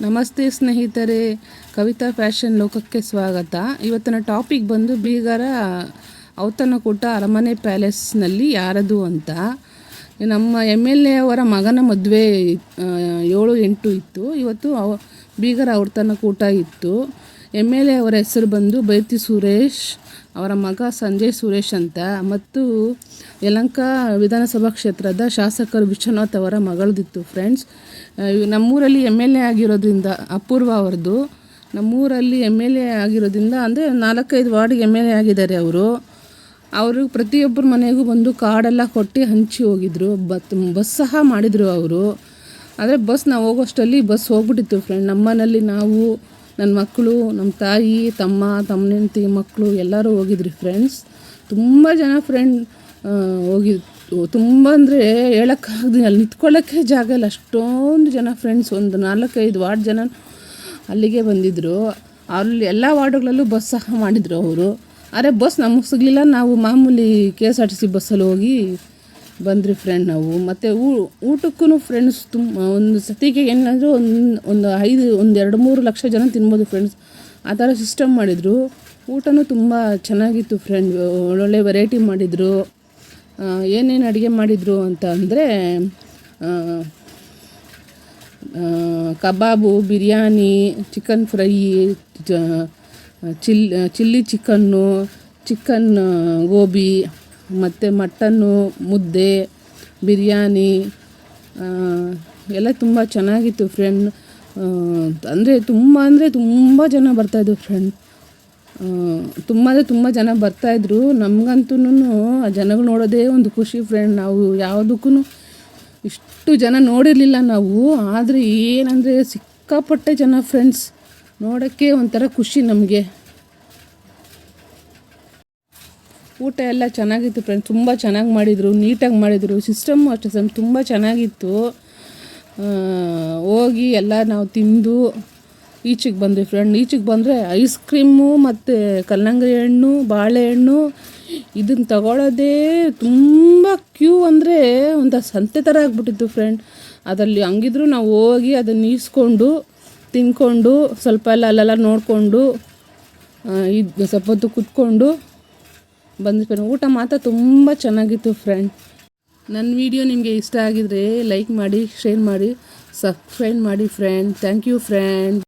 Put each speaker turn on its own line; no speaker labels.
ನಮಸ್ತೆ ಸ್ನೇಹಿತರೆ, ಕವಿತಾ ಫ್ಯಾಷನ್ ಲೋಕಕ್ಕೆ ಸ್ವಾಗತ. ಇವತ್ತಿನ ಟಾಪಿಕ್ ಬಂದು ಬೀಗರ ಔತಣಕೂಟ ಅರಮನೆ ಪ್ಯಾಲೇಸ್ನಲ್ಲಿ ಯಾರದು ಅಂತ. ನಮ್ಮ ಎಂ ಎಲ್ ಎ ಅವರ ಮಗನ ಮದುವೆ ಏಳು ಎಂಟು ಇತ್ತು. ಇವತ್ತು ಅವ, ಬೀಗರ ಔತಣಕೂಟ ಇತ್ತು. ಎಂ ಎಲ್ ಎ ಅವರ ಹೆಸರು ಬಂದು ಬೈತಿ ಸುರೇಶ್, ಅವರ ಮಗ ಸಂಜಯ್ ಸುರೇಶ್ ಅಂತ. ಮತ್ತು ಯಲಂಕ ವಿಧಾನಸಭಾ ಕ್ಷೇತ್ರದ ಶಾಸಕರು ವಿಶ್ವನಾಥ್ ಅವರ ಮಗಳದಿತ್ತು ಫ್ರೆಂಡ್ಸ್ ನಮ್ಮೂರಲ್ಲಿ ಎಂ ಎಲ್ ಎ ಆಗಿರೋದ್ರಿಂದ ಅಪೂರ್ವ ಅವ್ರದ್ದು. ನಮ್ಮೂರಲ್ಲಿ ಎಂ ಎಲ್ ಎ ಆಗಿರೋದ್ರಿಂದ ಅಂದರೆ ನಾಲ್ಕೈದು ವಾರ್ಡ್ಗೆ ಎಂ ಎಲ್ ಎ ಆಗಿದ್ದಾರೆ ಅವರು. ಅವರು ಪ್ರತಿಯೊಬ್ಬರ ಮನೆಗೂ ಬಂದು ಕಾಡೆಲ್ಲ ಕೊಟ್ಟು ಹಂಚಿ ಹೋಗಿದ್ರು. ಬತ್, ಬಸ್ ಸಹ ಮಾಡಿದರು ಅವರು. ಆದರೆ ಬಸ್ ನಾವು ಹೋಗೋಷ್ಟರಲ್ಲಿ ಬಸ್ ಹೋಗ್ಬಿಟ್ಟಿತ್ತು ಫ್ರೆಂಡ್ ನಮ್ಮನಲ್ಲಿ ನಾವು ನನ್ನ ಮಕ್ಕಳು, ನಮ್ಮ ತಾಯಿ, ತಮ್ಮ ತಮ್ಮ ಹೆಂಡ್ತಿ, ಮಕ್ಕಳು ಎಲ್ಲರೂ ಹೋಗಿದ್ರಿ ಫ್ರೆಂಡ್ಸ್ ತುಂಬ ಜನ ಫ್ರೆಂಡ್ ಹೋಗಿ ತುಂಬ ಅಂದರೆ ಹೇಳೋಕ್ಕಾಗ್ದು ಅಲ್ಲಿ ನಿಂತ್ಕೊಳ್ಳೋಕ್ಕೆ ಜಾಗ ಇಲ್ಲ. ಅಷ್ಟೊಂದು ಜನ ಫ್ರೆಂಡ್ಸ್ ಒಂದು ನಾಲ್ಕೈದು ವಾರ್ಡ್ ಜನ ಅಲ್ಲಿಗೆ ಬಂದಿದ್ದರು ಅಲ್ಲಿ ಎಲ್ಲ ವಾರ್ಡ್ಗಳಲ್ಲೂ ಬಸ್ ಸಹ ಮಾಡಿದರು ಅವರು. ಆದರೆ ಬಸ್ ನಮಗೆ ಸಿಗಲಿಲ್ಲ. ನಾವು ಮಾಮೂಲಿ K S R T C ಬಸ್ಸಲ್ಲಿ ಹೋಗಿ ಬಂದ್ರಿ ಫ್ರೆಂಡ್ ನಾವು. ಮತ್ತು ಊಟಕ್ಕೂ ಫ್ರೆಂಡ್ಸ್ ತುಂಬ ಒಂದು ಸತಿಗೆ ಏನಾದರೂ ಒಂದು ಒಂದು ಐದು, ಒಂದು ಎರಡು ಮೂರು ಲಕ್ಷ ಜನ ತಿನ್ಬೋದು ಫ್ರೆಂಡ್ಸ್ ಆ ಥರ ಸಿಸ್ಟಮ್ ಮಾಡಿದರು. ಊಟನೂ ತುಂಬ ಚೆನ್ನಾಗಿತ್ತು ಫ್ರೆಂಡ್ ಒಳ್ಳೊಳ್ಳೆ ವೆರೈಟಿ ಮಾಡಿದರು. ಏನೇನು ಅಡುಗೆ ಮಾಡಿದರು ಅಂತ ಅಂದರೆ ಕಬಾಬು, biryani chicken fry chil, chilli chicken chicken gobi ಮತ್ತು ಮಟನ್ನು, ಮುದ್ದೆ, ಬಿರಿಯಾನಿ ಎಲ್ಲ ತುಂಬ ಚೆನ್ನಾಗಿತ್ತು ಫ್ರೆಂಡ್ ಅಂದರೆ ತುಂಬ ಅಂದರೆ ತುಂಬ ಜನ ಬರ್ತಾಯಿದ್ರು ಫ್ರೆಂಡ್ ತುಂಬ ಅಂದರೆ ತುಂಬ ಜನ ಬರ್ತಾಯಿದ್ರು ನಮಗಂತೂ ಆ ಜನಗಳು ನೋಡೋದೇ ಒಂದು ಖುಷಿ ಫ್ರೆಂಡ್ ನಾವು ಯಾವುದಕ್ಕೂ ಇಷ್ಟು ಜನ ನೋಡಿರಲಿಲ್ಲ ನಾವು. ಆದರೆ ಏನಂದರೆ ಸಿಕ್ಕಾಪಟ್ಟೆ ಜನ ಫ್ರೆಂಡ್ಸ್ ನೋಡೋಕ್ಕೆ ಒಂಥರ ಖುಷಿ ನಮಗೆ. ಊಟ ಎಲ್ಲ ಚೆನ್ನಾಗಿತ್ತು ಫ್ರೆಂಡ್ಸ್ ತುಂಬ ಚೆನ್ನಾಗಿ ಮಾಡಿದರು, ನೀಟಾಗಿ ಮಾಡಿದರು. ಸಿಸ್ಟಮ್ಮು ಅಷ್ಟೇ ಸಮ್ ತುಂಬ ಚೆನ್ನಾಗಿತ್ತು. ಹೋಗಿ ಎಲ್ಲ ನಾವು ತಿಂದು ಈಚೆಗೆ ಬಂದ್ವಿ ಫ್ರೆಂಡ್ ಈಚೆಗೆ ಬಂದರೆ ಐಸ್ ಕ್ರೀಮು ಮತ್ತು ಕಲ್ಲಂಗಡಿ ಹಣ್ಣು ಬಾಳೆಹಣ್ಣು ಇದನ್ನು ತಗೊಳ್ಳೋದೇ ತುಂಬ ಕ್ಯೂ ಅಂದರೆ ಒಂದು ಸಂತೆ ಥರ ಆಗಿಬಿಟ್ಟಿತ್ತು ಫ್ರೆಂಡ್ ಅದರಲ್ಲಿ ಹಂಗಿದ್ರು ನಾವು ಹೋಗಿ ಅದನ್ನು ಈಸ್ಕೊಂಡು ತಿನ್ಕೊಂಡು ಸ್ವಲ್ಪ ಎಲ್ಲ ಅಲ್ಲೆಲ್ಲ ನೋಡಿಕೊಂಡು ಇದು ಸ್ವಲ್ಪ ಹೊತ್ತು ಕುತ್ಕೊಂಡು ಫ್ರೆಂಡ್ ಊಟ ಮಾತ್ರ ತುಂಬ ಚೆನ್ನಾಗಿತ್ತು ಫ್ರೆಂಡ್ ನನ್ನ ವಿಡಿಯೋ ನಿಮಗೆ ಇಷ್ಟ ಆಗಿದ್ರೆ ಲೈಕ್ ಮಾಡಿ ಶೇರ್ ಮಾಡಿ ಸಬ್ಸ್ಕ್ರೈಬ್ ಮಾಡಿ ಫ್ರೆಂಡ್ ಥ್ಯಾಂಕ್ ಯು ಫ್ರೆಂಡ್